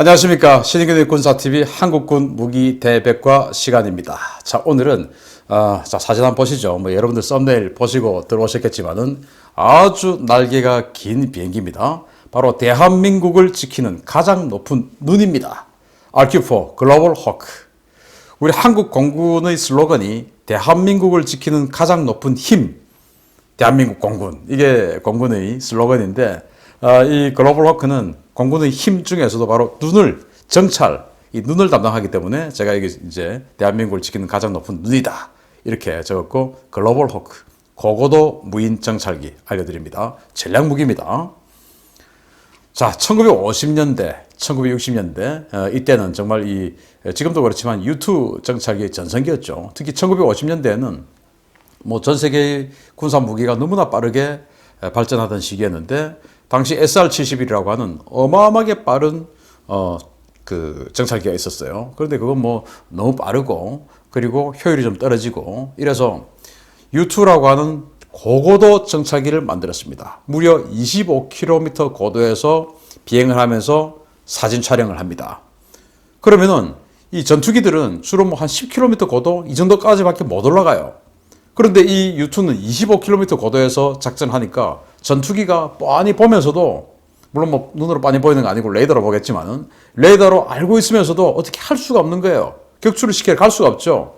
안녕하십니까 신의균의 군사TV 한국군 무기 대백과 시간입니다. 자 오늘은 아, 자 사진 한번 보시죠. 뭐 여러분들 썸네일 보시고 들어오셨겠지만은 아주 날개가 긴 비행기입니다. 바로 대한민국을 지키는 가장 높은 눈입니다. RQ4 글로벌 호크. 우리 한국 공군의 슬로건이 대한민국을 지키는 가장 높은 힘. 대한민국 공군 이게 공군의 슬로건인데 어, 이 글로벌 워크는 공군의 힘 중에서도 바로 눈을 정찰 이 눈을 담당하기 때문에 제가 이게 이제 대한민국을 지키는 가장 높은 눈이다 이렇게 적었고 글로벌 호크 고고도 무인 정찰기 알려드립니다 전략 무기입니다. 자, 1950년대, 1960년대 어, 이때는 정말 이 지금도 그렇지만 U2 정찰기의 전성기였죠. 특히 1950년대에는 뭐 전 세계 군사 무기가 너무나 빠르게 발전하던 시기였는데 당시 SR-71이라고 하는 어마어마하게 빠른 어 그 정찰기가 있었어요. 그런데 그건 뭐 너무 빠르고 그리고 효율이 좀 떨어지고 이래서 U2라고 하는 고고도 정찰기를 만들었습니다. 무려 25km 고도에서 비행을 하면서 사진 촬영을 합니다. 그러면은 이 전투기들은 주로 뭐 한 10km 고도 이 정도까지밖에 못 올라가요. 그런데 이 U2는 25km 고도에서 작전하니까 전투기가 뻔히 보면서도 물론 뭐 눈으로 뻔히 보이는 거 아니고 레이더로 보겠지만은 레이더로 알고 있으면서도 어떻게 할 수가 없는 거예요. 격추를 시켜 갈 수가 없죠.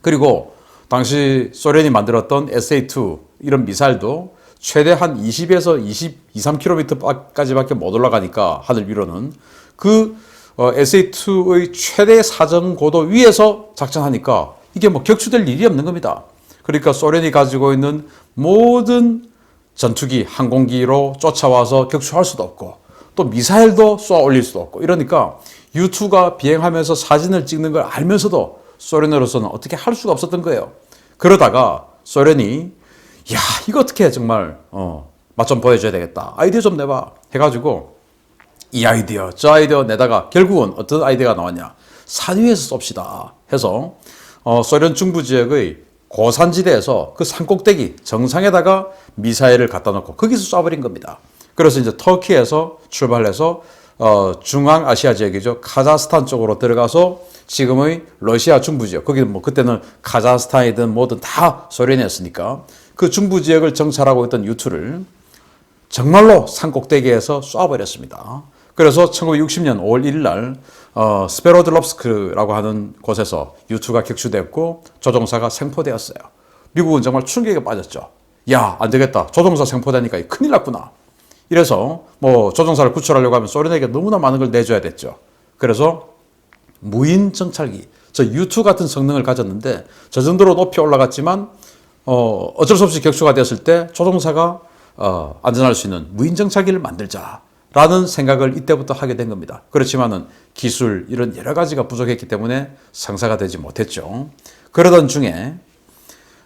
그리고 당시 소련이 만들었던 SA2 이런 미사일도 최대 한 20에서 20, 2, 3km까지밖에 못 올라가니까 하늘 위로는 그 어, SA2의 최대 사정 고도 위에서 작전하니까 이게 뭐 격추될 일이 없는 겁니다. 그러니까 소련이 가지고 있는 모든 전투기, 항공기로 쫓아와서 격추할 수도 없고 또 미사일도 쏘아 올릴 수도 없고 이러니까 U2가 비행하면서 사진을 찍는 걸 알면서도 소련으로서는 어떻게 할 수가 없었던 거예요. 그러다가 소련이 야 이거 어떻게 정말 어, 맛 좀 보여줘야 되겠다. 아이디어 좀 내봐 해가지고 이 아이디어 저 아이디어 내다가 결국은 어떤 아이디어가 나왔냐 산 위에서 쏩시다 해서 어, 소련 중부 지역의 고산지대에서 그 산꼭대기 정상에다가 미사일을 갖다 놓고 거기서 쏴버린 겁니다. 그래서 이제 터키에서 출발해서 어, 중앙아시아 지역이죠. 카자흐스탄 쪽으로 들어가서 지금의 러시아 중부 지역, 거기는 뭐 그때는 카자흐스탄이든 뭐든 다 소련이었으니까 그 중부 지역을 정찰하고 있던 유투를 정말로 산꼭대기에서 쏴버렸습니다. 그래서 1960년 5월 1일 날 어, 스페로드롭스크라고 하는 곳에서 유투가 격추됐고 조종사가 생포되었어요. 미국은 정말 충격에 빠졌죠. 야, 안 되겠다. 조종사 생포되니까 큰일 났구나. 이래서 뭐 조종사를 구출하려고 하면 소련에게 너무나 많은 걸 내줘야 됐죠. 그래서 무인 정찰기, 저 U2 같은 성능을 가졌는데 저 정도로 높이 올라갔지만 어, 어쩔 수 없이 격추가 되었을 때 조종사가 어, 안전할 수 있는 무인 정찰기를 만들자 라는 생각을 이때부터 하게 된 겁니다. 그렇지만은 기술 이런 여러 가지가 부족했기 때문에 상사가 되지 못했죠. 그러던 중에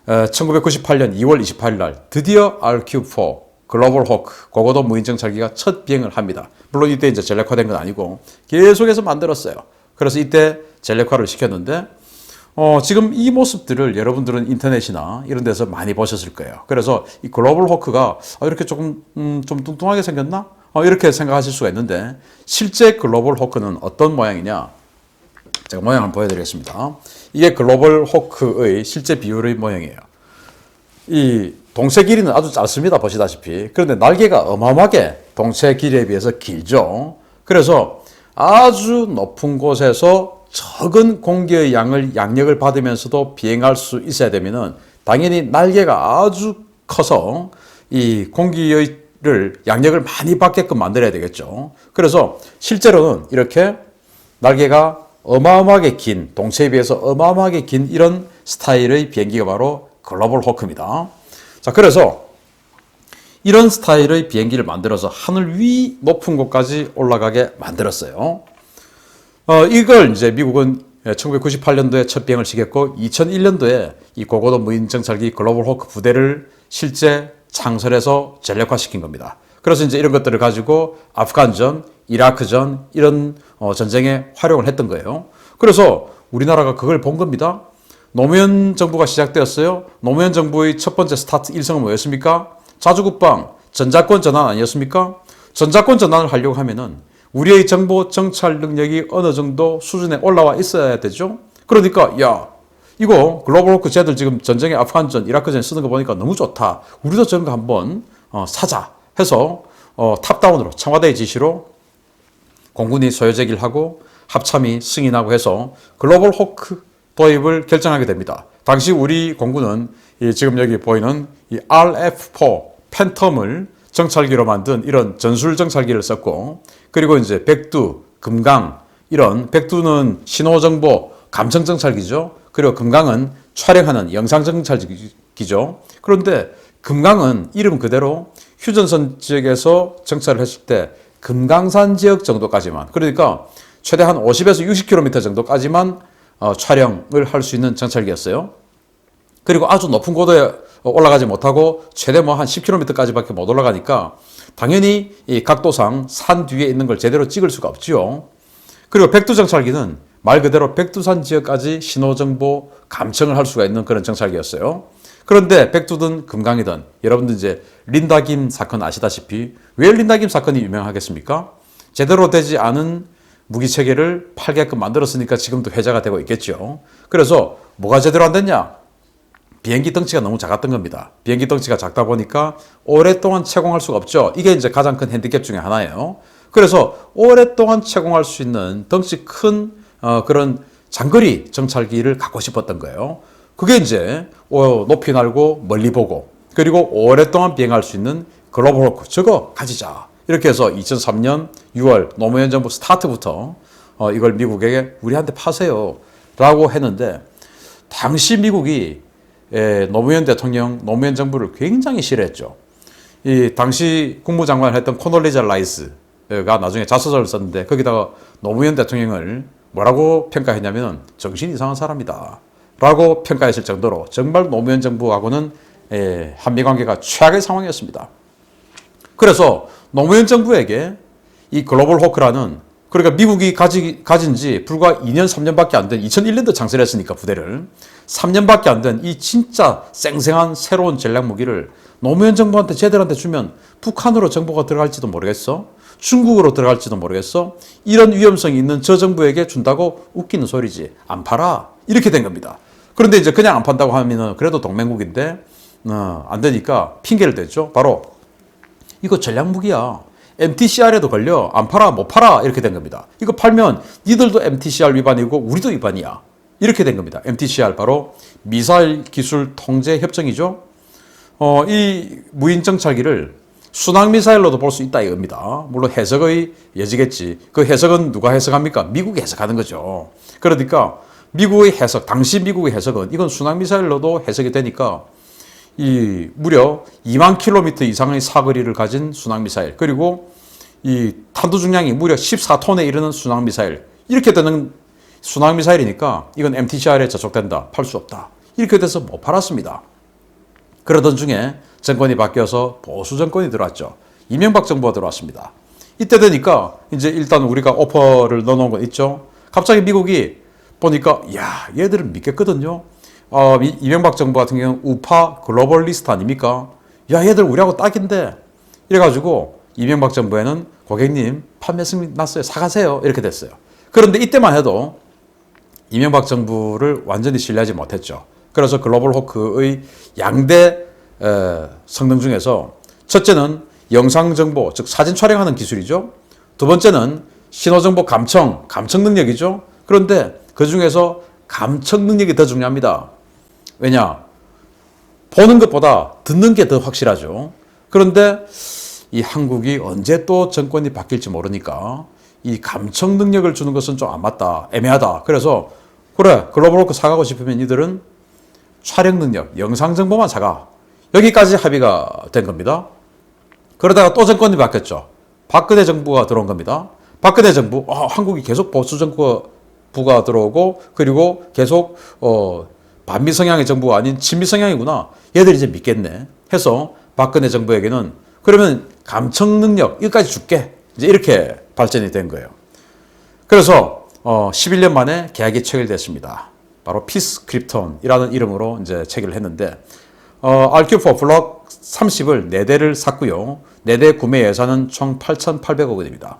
어, 1998년 2월 28일 날 드디어 RQ4 글로벌 호크 고고도 무인 정찰기가 첫 비행을 합니다. 물론 이때 이제 전략화된 건 아니고 계속해서 만들었어요. 그래서 이때 전략화를 시켰는데 어, 지금 이 모습들을 여러분들은 인터넷이나 이런 데서 많이 보셨을 거예요. 그래서 이 글로벌 호크가 어, 이렇게 조금 음, 좀 뚱뚱하게 생겼나? 어, 이렇게 생각하실 수가 있는데 실제 글로벌 호크는 어떤 모양이냐? 제가 모양 한번 보여드리겠습니다. 이게 글로벌 호크의 실제 비율의 모양이에요. 이 동체 길이는 아주 짧습니다. 보시다시피. 그런데 날개가 어마어마하게 동체 길이에 비해서 길죠. 그래서 아주 높은 곳에서 적은 공기의 양을 양력을 받으면서도 비행할 수 있어야 되면은 당연히 날개가 아주 커서 이 공기 를 양력을 많이 받게끔 만들어야 되겠죠. 그래서 실제로는 이렇게 날개가 어마어마하게 긴 동체에 비해서 어마어마하게 긴 이런 스타일의 비행기가 바로 글로벌 호크입니다. 자, 그래서 이런 스타일의 비행기를 만들어서 하늘 위 높은 곳까지 올라가게 만들었어요. 어, 이걸 이제 미국은 1998년도에 첫 비행을 시켰고 2001년도에 이 고고도 무인 정찰기 글로벌 호크 부대를 실제 창설해서 전력화시킨 겁니다. 그래서 이제 이런 것들을 가지고 아프간전, 이라크전 이런 어, 전쟁에 활용을 했던 거예요. 그래서 우리나라가 그걸 본 겁니다. 노무현 정부가 시작되었어요. 노무현 정부의 첫 번째 스타트 일성은 뭐였습니까? 자주국방, 전자권 전환 아니었습니까? 전자권 전환을 하려고 하면은 우리의 정보 정찰 능력이 어느 정도 수준에 올라와 있어야 되죠. 그러니까 야 이거 글로벌 워크 쟤들 지금 전쟁에 아프간전, 이라크전 쓰는 거 보니까 너무 좋다. 우리도 저런 거 한번 어, 사자 해서 어, 탑다운으로 청와대의 지시로 공군이 소요 제기를 하고 합참이 승인하고 해서 글로벌 호크 도입을 결정하게 됩니다. 당시 우리 공군은 이 지금 여기 보이는 이 RF4 팬텀을 정찰기로 만든 이런 전술 정찰기를 썼고 그리고 이제 백두, 금강 이런 백두는 신호 정보 감청 정찰기죠. 그리고 금강은 촬영하는 영상 정찰기죠. 그런데 금강은 이름 그대로 휴전선 지역에서 정찰을 했을 때 금강산 지역 정도까지만 그러니까 최대 한 50에서 60km 정도까지만 어, 촬영을 할 수 있는 정찰기였어요. 그리고 아주 높은 고도에 올라가지 못하고 최대 뭐 한 10km까지밖에 못 올라가니까 당연히 이 각도상 산 뒤에 있는 걸 제대로 찍을 수가 없지요. 그리고 백두 정찰기는 말 그대로 백두산 지역까지 신호 정보 감청을 할 수가 있는 그런 정찰기였어요. 그런데 백두든 금강이든 여러분들 이제 린다 김 사건 아시다시피 왜 린다 김 사건이 유명하겠습니까? 제대로 되지 않은 무기 체계를 팔게끔 만들었으니까 지금도 회자가 되고 있겠죠. 그래서 뭐가 제대로 안 됐냐? 비행기 덩치가 너무 작았던 겁니다. 비행기 덩치가 작다 보니까 오랫동안 채공할 수가 없죠. 이게 이제 가장 큰 핸디캡 중에 하나예요. 그래서 오랫동안 채공할 수 있는 덩치 큰 어, 그런 장거리 정찰기를 갖고 싶었던 거예요. 그게 이제 어, 높이 날고 멀리 보고 그리고 오랫동안 비행할 수 있는 글로벌 호크 저거 가지자. 이렇게 해서 2003년 6월 노무현 정부 스타트부터 어, 이걸 미국에게 우리한테 파세요. 라고 했는데 당시 미국이 에, 노무현 대통령, 노무현 정부를 굉장히 싫어했죠. 이 당시 국무장관을 했던 코놀리자 라이스가 나중에 자서전을 썼는데 거기다가 노무현 대통령을 뭐라고 평가했냐면 정신 이상한 사람이다. 라고 평가했을 정도로 정말 노무현 정부하고는 에, 한미 관계가 최악의 상황이었습니다. 그래서 노무현 정부에게 이 글로벌 호크라는 그러니까 미국이 가지, 가진 지 불과 2년, 3년밖에 안 된 2001년도 창설 했으니까 부대를 3년밖에 안 된 이 진짜 쌩쌩한 새로운 전략 무기를 노무현 정부한테 제대로한테 주면 북한으로 정보가 들어갈지도 모르겠어. 중국으로 들어갈지도 모르겠어. 이런 위험성이 있는 저 정부에게 준다고 웃기는 소리지. 안 팔아. 이렇게 된 겁니다. 그런데 이제 그냥 안 판다고 하면은 그래도 동맹국인데 어, 안 되니까 핑계를 댔죠. 바로 이거 전략 무기야. MTCR에도 걸려 안 팔아 못 팔아 이렇게 된 겁니다. 이거 팔면 니들도 MTCR 위반이고 우리도 위반이야. 이렇게 된 겁니다. MTCR 바로 미사일 기술 통제 협정이죠. 어, 이 무인 정찰기를 순항 미사일로도 볼 수 있다 이겁니다. 물론 해석의 여지겠지. 그 해석은 누가 해석합니까? 미국이 해석하는 거죠. 그러니까 미국의 해석, 당시 미국의 해석은 이건 순항 미사일로도 해석이 되니까 이 무려 2만 킬로미터 이상의 사거리를 가진 순항 미사일 그리고 이 탄도 중량이 무려 14톤에 이르는 순항 미사일 이렇게 되는 순항 미사일이니까 이건 MTCR에 저촉된다 팔 수 없다 이렇게 돼서 못 팔았습니다. 그러던 중에 정권이 바뀌어서 보수 정권이 들어왔죠. 이명박 정부가 들어왔습니다. 이때 되니까 이제 일단 우리가 오퍼를 넣어놓은 건 있죠. 갑자기 미국이 보니까 야 얘들은 믿겠거든요. 어, 이명박 정부 같은 경우는 우파 글로벌리스트 아닙니까? 야, 얘들 우리하고 딱인데. 이래가지고 이명박 정부에는 고객님 판매 승인 났어요. 사가세요. 이렇게 됐어요. 그런데 이때만 해도 이명박 정부를 완전히 신뢰하지 못했죠. 그래서 글로벌 호크의 양대 에, 성능 중에서 첫째는 영상 정보, 즉 사진 촬영하는 기술이죠. 두 번째는 신호 정보 감청, 감청 능력이죠. 그런데 그 중에서 감청 능력이 더 중요합니다. 왜냐? 보는 것보다 듣는 게 더 확실하죠. 그런데 이 한국이 언제 또 정권이 바뀔지 모르니까 이 감청 능력을 주는 것은 좀 안 맞다. 애매하다. 그래서 그래 글로벌워크 사가고 싶으면 이들은 촬영 능력, 영상 정보만 사가. 여기까지 합의가 된 겁니다. 그러다가 또 정권이 바뀌었죠. 박근혜 정부가 들어온 겁니다. 박근혜 정부, 어, 한국이 계속 보수 정부가 들어오고 그리고 계속 어, 반미 성향의 정부가 아닌 친미 성향이구나. 얘들 이제 믿겠네. 해서 박근혜 정부에게는 그러면 감청 능력 여기까지 줄게. 이제 이렇게 발전이 된 거예요. 그래서 어, 11년 만에 계약이 체결됐습니다. 바로 피스 크립톤이라는 이름으로 이제 체결을 했는데 어, RQ4 블럭 30을 4대를 샀고요. 4대 구매 예산은 총 8,800억 원입니다.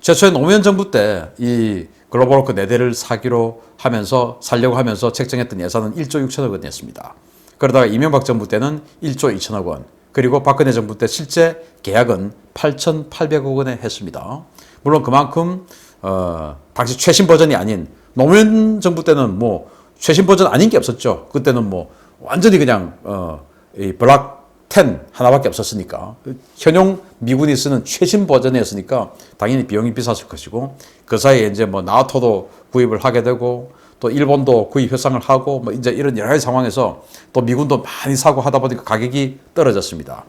최초의 노무현 정부 때 이 글로벌 워크 4대를 사기로 하면서 살려고 하면서 책정했던 예산은 1조 6천억 원이었습니다. 그러다가 이명박 정부 때는 1조 2천억 원, 그리고 박근혜 정부 때 실제 계약은 8,800억 원에 했습니다. 물론 그만큼 어, 당시 최신 버전이 아닌 노무현 정부 때는 뭐 최신 버전 아닌 게 없었죠. 그때는 뭐 완전히 그냥 어, 이 블락 10 하나밖에 없었으니까 현용 미군이 쓰는 최신 버전이었으니까 당연히 비용이 비쌌을 것이고 그 사이에 이제 뭐 나토도 구입을 하게 되고 또 일본도 구입 협상을 하고 뭐 이제 이런 여러 가지 상황에서 또 미군도 많이 사고 하다 보니까 가격이 떨어졌습니다.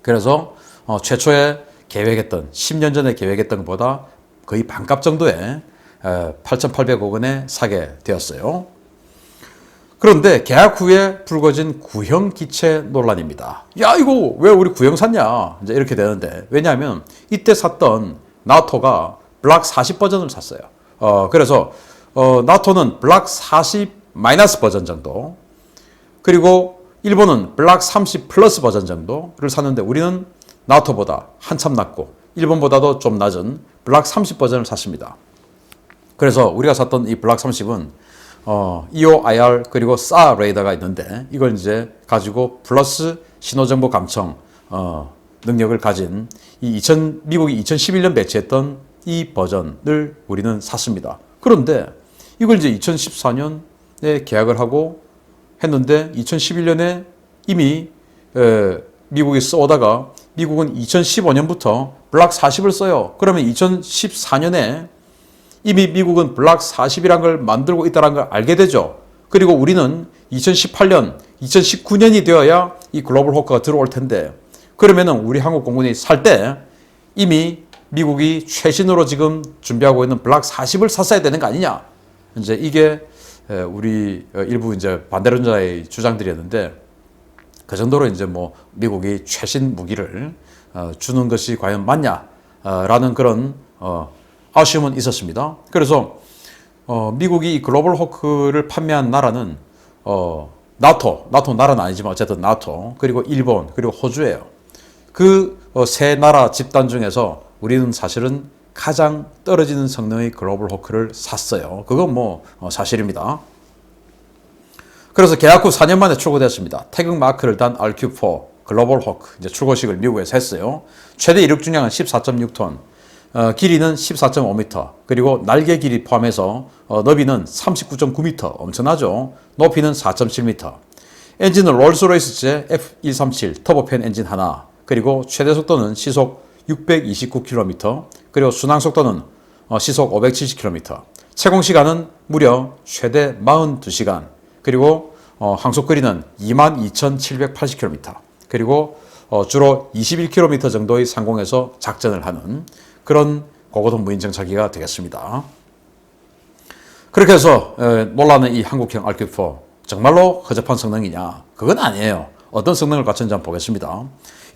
그래서 어, 최초에 계획했던 10년 전에 계획했던 것보다 거의 반값 정도에 8,800억 원에 사게 되었어요. 그런데 계약 후에 불거진 구형 기체 논란입니다. 야, 이거 왜 우리 구형 샀냐? 이제 이렇게 되는데. 왜냐하면 이때 샀던 나토가 블락 40 버전을 샀어요. 어, 그래서, 어, 나토는 블락 40 마이너스 버전 정도. 그리고 일본은 블락 30 플러스 버전 정도를 샀는데 우리는 나토보다 한참 낮고 일본보다도 좀 낮은 블락 30 버전을 샀습니다. 그래서 우리가 샀던 이 블락 30은 어, EOIR 그리고 SA 레이더가 있는데 이걸 이제 가지고 플러스 신호정보 감청 어, 능력을 가진 이 2000, 미국이 2011년 배치했던 이 버전을 우리는 샀습니다. 그런데 이걸 이제 2014년에 계약을 하고 했는데 2011년에 이미 에, 미국이 써오다가 미국은 2015년부터 블락 40을 써요. 그러면 2014년에 이미 미국은 블락 40이란 걸 만들고 있다는 걸 알게 되죠. 그리고 우리는 2018년, 2019년이 되어야 이 글로벌 호크가 들어올 텐데 그러면은 우리 한국 공군이 살 때 이미 미국이 최신으로 지금 준비하고 있는 블락 40을 샀어야 되는 거 아니냐. 이제 이게 우리 일부 이제 반대론자의 주장들이었는데 그 정도로 이제 뭐 미국이 최신 무기를 어, 주는 것이 과연 맞냐라는 그런 어, 아쉬움은 있었습니다. 그래서 어, 미국이 글로벌 호크를 판매한 나라는 어, 나토, 나토 나라는 아니지만 어쨌든 나토 그리고 일본 그리고 호주예요. 그세 어, 나라 집단 중에서 우리는 사실은 가장 떨어지는 성능의 글로벌 호크를 샀어요. 그건 뭐 어, 사실입니다. 그래서 계약 후 4년 만에 출고됐습니다. 태극 마크를 단 RQ4 글로벌 호크 이제 출고식을 미국에서 했어요. 최대 이륙 중량은 14.6톤, 어, 길이는 14.5m, 그리고 날개 길이 포함해서 어, 너비는 39.9m, 엄청나죠? 높이는 4.7m. 엔진은 롤스로이스제 F137 터보팬 엔진 하나, 그리고 최대 속도는 시속 629km, 그리고 순항 속도는 어, 시속 570km. 채공 시간은 무려 최대 42시간, 그리고 어, 항속 거리는 22,780km, 그리고 어, 주로 21km 정도의 상공에서 작전을 하는 그런 고고도 무인 정찰기가 되겠습니다. 그렇게 해서 놀라는 이 한국형 RQ4 정말로 허접한 성능이냐? 그건 아니에요. 어떤 성능을 갖춘지 한번 보겠습니다.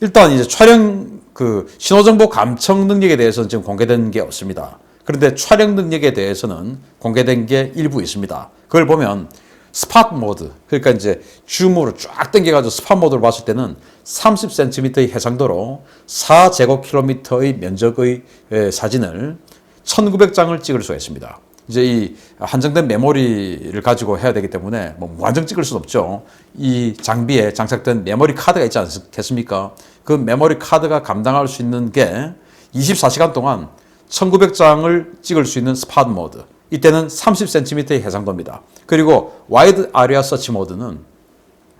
일단 이제 촬영 그 신호정보 감청 능력에 대해서는 지금 공개된 게 없습니다. 그런데 촬영 능력에 대해서는 공개된 게 일부 있습니다. 그걸 보면 스팟 모드 그러니까 이제 줌으로 쫙 당겨가지고 스팟 모드를 봤을 때는 30cm의 해상도로 4제곱킬로미터의 면적의 사진을 1900장을 찍을 수가 있습니다. 이제 이 한정된 메모리를 가지고 해야 되기 때문에 뭐 완전 찍을 수는 없죠. 이 장비에 장착된 메모리 카드가 있지 않겠습니까? 그 메모리 카드가 감당할 수 있는 게 24시간 동안 1900장을 찍을 수 있는 스팟 모드. 이때는 30cm의 해상도입니다. 그리고 와이드 아리아 서치 모드는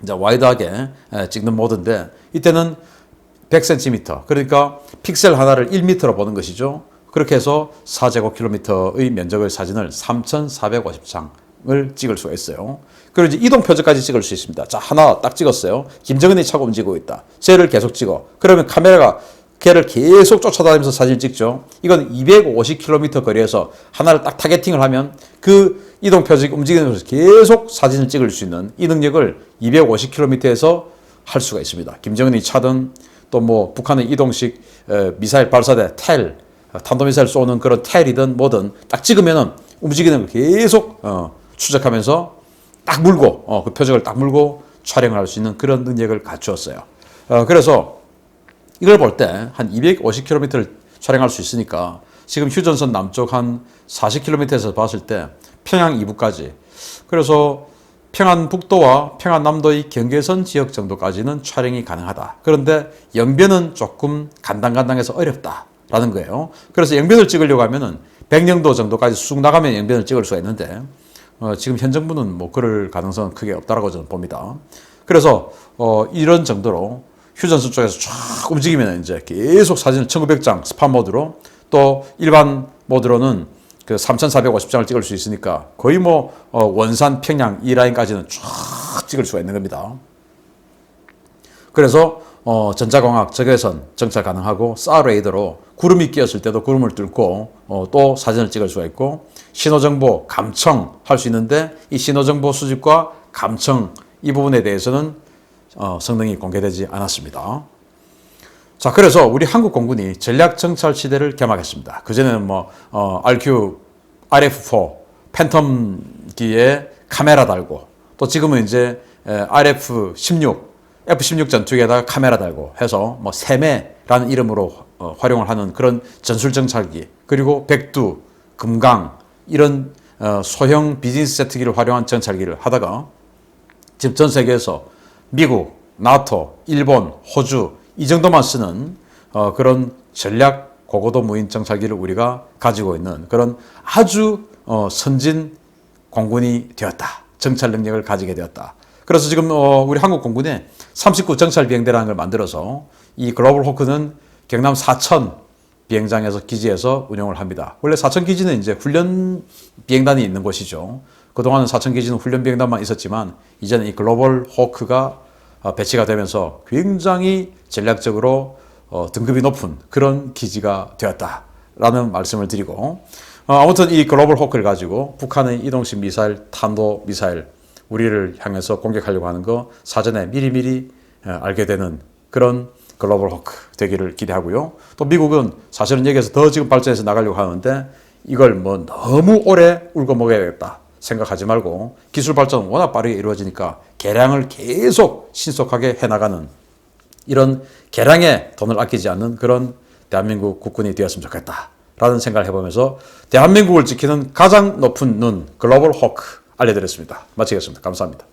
이제 와이드하게 찍는 모드인데 이때는 100cm 그러니까 픽셀 하나를 1m로 보는 것이죠. 그렇게 해서 4제곱킬로미터의 면적의 사진을 3,450장을 찍을 수가 있어요. 그리고 이제 이동 표적까지 찍을 수 있습니다. 자, 하나 딱 찍었어요. 김정은이 차고 움직이고 있다. 쟤를 계속 찍어. 그러면 카메라가 걔를 계속 쫓아다니면서 사진을 찍죠. 이건 250km 거리에서 하나를 딱 타겟팅을 하면 그 이동 표적 움직이면서 계속 사진을 찍을 수 있는 이 능력을 250km에서 할 수가 있습니다. 김정은이 차든 또 뭐 북한의 이동식 미사일 발사대 텔 탄도미사일 쏘는 그런 텔이든 뭐든 딱 찍으면은 움직이는 걸 계속 어, 추적하면서 딱 물고 어, 그 표적을 딱 물고 촬영을 할 수 있는 그런 능력을 갖추었어요. 어, 그래서 이걸 볼 때 한 250km를 촬영할 수 있으니까 지금 휴전선 남쪽 한 40km에서 봤을 때 평양 이북까지 그래서 평안 북도와 평안 남도의 경계선 지역 정도까지는 촬영이 가능하다. 그런데 영변은 조금 간당간당해서 어렵다라는 거예요. 그래서 영변을 찍으려고 하면은 백령도 정도까지 쑥 나가면 영변을 찍을 수가 있는데 어, 지금 현 정부는 뭐 그럴 가능성은 크게 없다라고 저는 봅니다. 그래서 어, 이런 정도로 휴전선 쪽에서 쫙 움직이면 이제 계속 사진을 1900장 스파 모드로 또 일반 모드로는 그 3450장을 찍을 수 있으니까 거의 뭐 어, 원산 평양 이 라인까지는 쫙 찍을 수가 있는 겁니다. 그래서 어, 전자광학 적외선 정찰 가능하고 사레이더로 구름이 끼었을 때도 구름을 뚫고 어, 또 사진을 찍을 수가 있고 신호정보 감청 할 수 있는데 이 신호정보 수집과 감청 이 부분에 대해서는 어, 성능이 공개되지 않았습니다. 자, 그래서 우리 한국 공군이 전략 정찰 시대를 개막했습니다. 그전에는 뭐, 어, RQ, RF4, 팬텀기에 카메라 달고, 또 지금은 이제 에, RF16, F16 전투기에다가 카메라 달고 해서 뭐 세매라는 이름으로 어, 활용을 하는 그런 전술 정찰기, 그리고 백두, 금강, 이런 어, 소형 비즈니스 세트기를 활용한 정찰기를 하다가 지금 전 세계에서 미국, 나토, 일본, 호주 이 정도만 쓰는 어, 그런 전략 고고도 무인 정찰기를 우리가 가지고 있는 그런 아주 어, 선진 공군이 되었다. 정찰 능력을 가지게 되었다. 그래서 지금 어, 우리 한국 공군에 39 정찰 비행대라는 걸 만들어서 이 글로벌 호크는 경남 사천 비행장에서 기지에서 운영을 합니다. 원래 사천 기지는 이제 훈련 비행단이 있는 곳이죠. 그동안은 사천 기지는 훈련 비행단만 있었지만 이제는 이 글로벌 호크가 어, 배치가 되면서 굉장히 전략적으로 어, 등급이 높은 그런 기지가 되었다라는 말씀을 드리고 어, 아무튼 이 글로벌 호크를 가지고 북한의 이동식 미사일, 탄도 미사일 우리를 향해서 공격하려고 하는 거 사전에 미리미리 어, 알게 되는 그런 글로벌 호크 되기를 기대하고요. 또 미국은 사실은 여기에서 더 지금 발전해서 나가려고 하는데 이걸 뭐 너무 오래 울고 먹어야겠다 생각하지 말고 기술 발전은 워낙 빠르게 이루어지니까 개량을 계속 신속하게 해나가는 이런 개량에 돈을 아끼지 않는 그런 대한민국 국군이 되었으면 좋겠다 라는 생각을 해보면서 대한민국을 지키는 가장 높은 눈 글로벌 호크 알려드렸습니다. 마치겠습니다. 감사합니다.